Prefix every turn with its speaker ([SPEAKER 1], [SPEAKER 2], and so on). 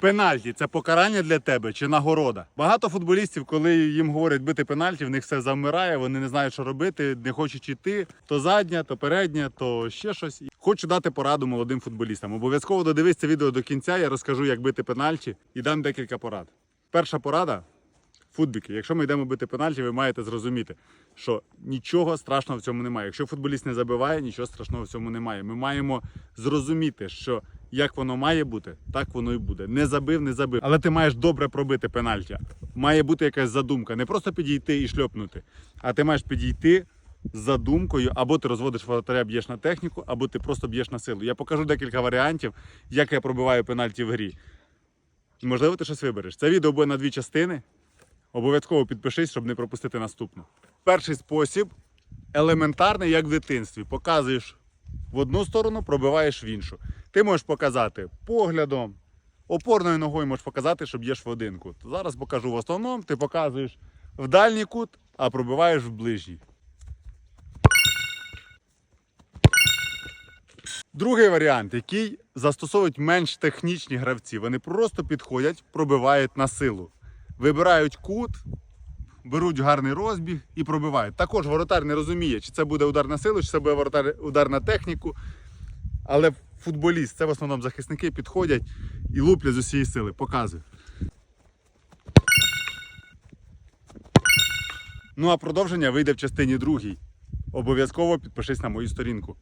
[SPEAKER 1] Пенальті це покарання для тебе чи нагорода? Багато футболістів, коли їм говорять бити пенальті, в них все завмирає, вони не знають, що робити, не хочуть йти. То задня, то передня, то ще щось. Хочу дати пораду молодим футболістам. Обов'язково додивись це відео до кінця. Я розкажу, як бити пенальті і дам декілька порад. Перша порада футбіки. Якщо ми йдемо бити пенальті, ви маєте зрозуміти, що нічого страшного в цьому немає. Якщо футболіст не забиває, нічого страшного в цьому немає. Ми маємо зрозуміти, що як воно має бути, так воно і буде. Не забив, не забив. Але ти маєш добре пробити пенальті. Має бути якась задумка. Не просто підійти і шльопнути, а ти маєш підійти. З задумкою, або ти розводиш воротаря, б'єш на техніку, або ти просто б'єш на силу. Я покажу декілька варіантів, як я пробиваю пенальті в грі. Можливо, ти щось вибереш. Це відео буде на дві частини. Обов'язково підпишись, щоб не пропустити наступне. Перший спосіб елементарний, як в дитинстві. Показуєш в одну сторону, пробиваєш в іншу. Ти можеш показати поглядом, опорною ногою можеш показати, що б'єш в один кут. Зараз покажу в основному, ти показуєш в дальній кут, а пробиваєш в ближній. Другий варіант, який застосовують менш технічні гравці. Вони просто підходять, пробивають на силу. Вибирають кут, беруть гарний розбіг і пробивають. Також воротар не розуміє, чи це буде удар на силу, чи це буде удар на техніку. Але футболіст, це в основному захисники, підходять і луплять з усієї сили. Показую. Ну а продовження вийде в частині другій. Обов'язково підпишись на мою сторінку.